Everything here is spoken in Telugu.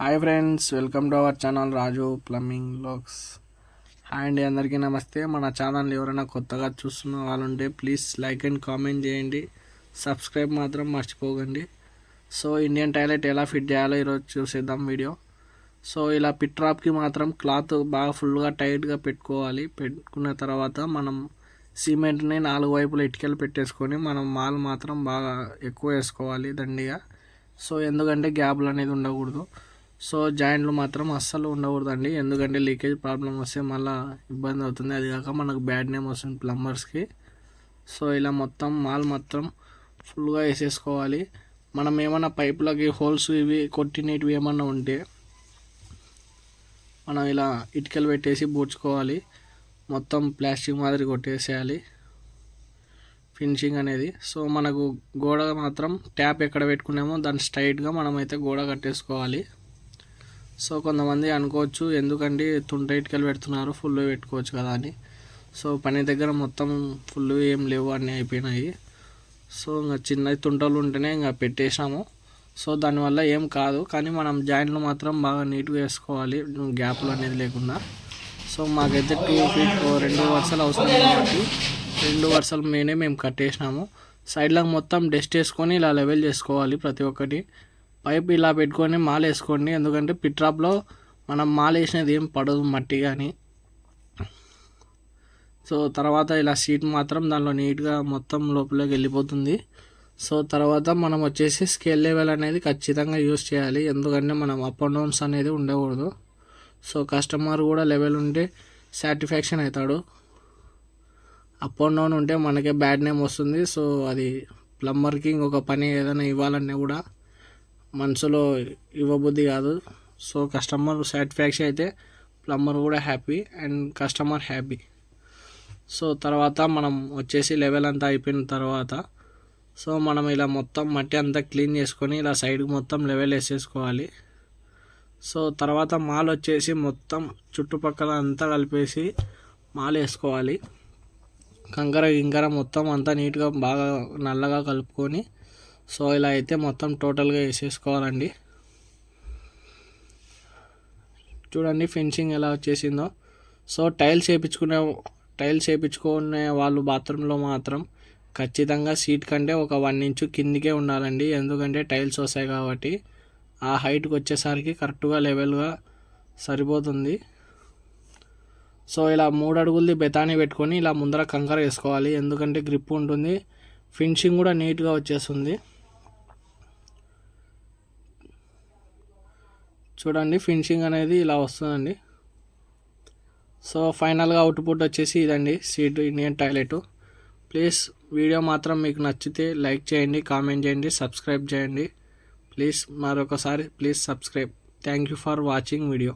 Hi friends welcome to our channel Raju plumbing vlogs hi అండి అందరికీ నమస్తే. మన ఛానల్ ఎవరైనా కొత్తగా చూస్తున్న వాళ్ళు ఉంటే ప్లీజ్ లైక్ అండ్ కామెంట్ చేయండి. సబ్స్క్రైబ్ మాత్రం మర్చిపోకండి. సో ఇండియన్ టాయిలెట్ ఎలా ఫిట్ చేయాలో ఈరోజు చూసేద్దాం వీడియో సో ఇలా పిట్ ట్రాప్కి మాత్రం క్లాత్ బాగా ఫుల్గా టైట్గా పెట్టుకోవాలి. పెట్టుకున్న తర్వాత మనం సిమెంట్ని నాలుగు వైపుల ఇటుకలు పెట్టేసుకొని మనం మాల్ మాత్రం బాగా ఎక్కువ వేసుకోవాలి దండిగా. సో ఎందుకంటే గ్యాప్లు అనేది ఉండకూడదు. సో జాయింట్లు మాత్రం అస్సలు ఉండకూడదండి. ఎందుకంటే లీకేజ్ ప్రాబ్లం వస్తే మళ్ళీ ఇబ్బంది అవుతుంది. అది కాక మనకు బ్యాడ్ నేమ్ వస్తుంది ప్లంబర్స్కి. సో ఇలా మొత్తం మాల్ మొత్తం ఫుల్గా వేసేసుకోవాలి. మనం ఏమైనా పైపులకి హోల్స్ ఇవి కొట్టినవి ఏమన్నా ఉంటే మనం ఇలా ఇటుకలు పెట్టేసి బూడ్చుకోవాలి. మొత్తం ప్లాస్టిక్ మాదిరి కొట్టేసేయాలి. ఫినిషింగ్ అనేది. సో మనకు గోడ మాత్రం ట్యాప్ ఎక్కడ పెట్టుకున్నామో దాన్ని స్ట్రైట్గా మనమైతే గోడ కట్టేసుకోవాలి. సో కొంతమంది అనుకోవచ్చు ఎందుకండి తుంట ఇటుకలు పెడుతున్నారు ఫుల్ పెట్టుకోవచ్చు కదా అని. సో పని దగ్గర మొత్తం ఫుల్ ఏం లేవు అన్నీ అయిపోయినాయి. సో ఇంకా చిన్న తుంటలు ఉంటేనే ఇంకా పెట్టేసాము సో దానివల్ల ఏం కాదు కానీ మనం జాయింట్లు మాత్రం బాగా నీట్గా వేసుకోవాలి గ్యాప్లు అనేది లేకుండా. సో మాకైతే టూ ఫీట్ రెండు వరుసలు అవసరం కాబట్టి రెండు వరుసలు మేనే మేము కట్టేసినాము. సైడ్లకు మొత్తం డస్ట్ వేసుకొని ఇలా లెవెల్ చేసుకోవాలి ప్రతి ఒక్కటి. పైప్ ఇలా పెట్టుకొని మాలేసుకోండి. ఎందుకంటే పిట్రాప్లో మనం మాలేసినది ఏం పడదు మట్టి కానీ సో తర్వాత ఇలా సీట్ మాత్రం దానిలో నీట్గా మొత్తం లోపలికి వెళ్ళిపోతుంది. సో తర్వాత మనం వచ్చేసి స్కేల్ లెవెల్ అనేది ఖచ్చితంగా యూస్ చేయాలి. ఎందుకంటే మనం అప్ అండ్ డౌన్స్ అనేది ఉండకూడదు. సో కస్టమర్ కూడా లెవెల్ ఉంటే సాటిస్ఫాక్షన్ అవుతాడు. అప్ అండ్ డౌన్ ఉంటే మనకే బ్యాడ్ నేమ్ వస్తుంది. సో అది ప్లంబర్కి ఇంకొక పని ఏదైనా ఇవ్వాలన్నా కూడా మనసులో ఇవ్వబుద్ధి కాదు. సో కస్టమర్ సాటిస్ఫాక్షన్ అయితే ప్లంబర్ కూడా happy and customer happy so తర్వాత మనం వచ్చేసి లెవెల్ అంతా అయిపోయిన తర్వాత సో మనం ఇలా మొత్తం మట్టి అంతా క్లీన్ చేసుకొని ఇలా సైడ్కి మొత్తం లెవెల్ వేసేసుకోవాలి. సో తర్వాత మాల్ వచ్చేసి మొత్తం చుట్టుపక్కల అంతా కలిపేసి మాల్ వేసుకోవాలి. కంకర గింకర మొత్తం అంతా నీట్గా బాగా నల్లగా కలుపుకొని సో ఇలా అయితే మొత్తం టోటల్గా వేసేసుకోవాలండి. చూడండి ఫినిషింగ్ ఎలా వచ్చేసిందో. సో టైల్స్ వేయించుకునే టైల్స్ వేయించుకునే వాళ్ళు బాత్రూంలో మాత్రం ఖచ్చితంగా సీట్ కంటే ఒక వన్ ఇంచు కిందికే ఉండాలండి. ఎందుకంటే టైల్స్ వస్తాయి కాబట్టి ఆ హైట్కి వచ్చేసరికి కరెక్ట్గా లెవెల్గా సరిపోతుంది. సో ఇలా మూడు అడుగులది బెతాని పెట్టుకొని ఇలా ముందర కంకర వేసుకోవాలి. ఎందుకంటే గ్రిప్ ఉంటుంది. ఫినిషింగ్ కూడా నీట్గా వచ్చేస్తుంది. చూడండి ఫినిషింగ్ అనేది ఇలా వస్తుందండి. సో ఫైనల్గా అవుట్పుట్ వచ్చేసి ఇదండి seat Indian toilet. Please video మాత్రం మీకు నచ్చితే లైక్ చేయండి కామెంట్ చేయండి సబ్స్క్రైబ్ చేయండి. ప్లీజ్ మరొకసారి please subscribe. Thank you for watching video.